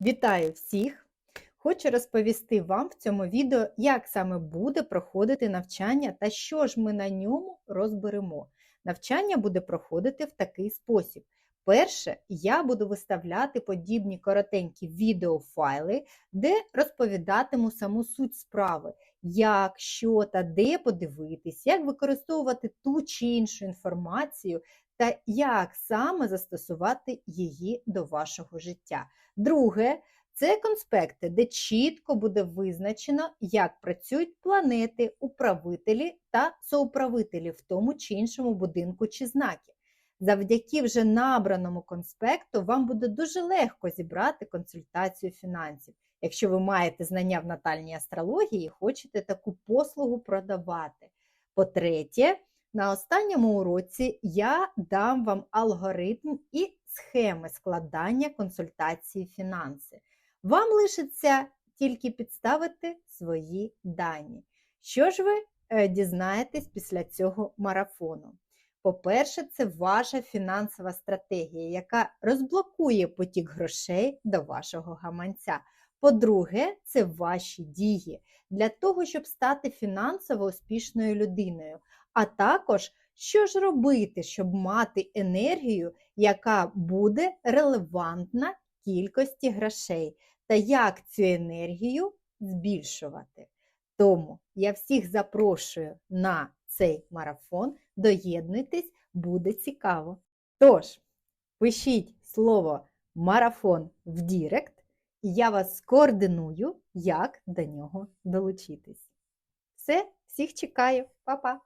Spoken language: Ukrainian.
Вітаю всіх! Хочу розповісти вам в цьому відео, як саме буде проходити навчання та що ж ми на ньому розберемо. Навчання буде проходити в такий спосіб. Перше, я буду виставляти подібні коротенькі відеофайли, де розповідатиму саму суть справи, як, що та де подивитись, як використовувати ту чи іншу інформацію та як саме застосувати її до вашого життя. Друге, це конспекти, де чітко буде визначено, як працюють планети, управителі та соуправителі в тому чи іншому будинку чи знакі. Завдяки вже набраному конспекту вам буде дуже легко зібрати консультацію фінансів, якщо ви маєте знання в натальній астрології і хочете таку послугу продавати. По-третє, на останньому уроці я дам вам алгоритм і схеми складання консультації фінанси. Вам лишиться тільки підставити свої дані. Що ж ви е, дізнаєтесь після цього марафону? По-перше, це ваша фінансова стратегія, яка розблокує потік грошей до вашого гаманця. По-друге, це ваші дії для того, щоб стати фінансово успішною людиною. А також, що ж робити, щоб мати енергію, яка буде релевантна кількості грошей, та як цю енергію збільшувати. Тому я всіх запрошую на цей марафон. Доєднуйтесь, буде цікаво. Тож, пишіть слово марафон в Дірект, і я вас скоординую, як до нього долучитись. Все, всіх чекаю, Па-па!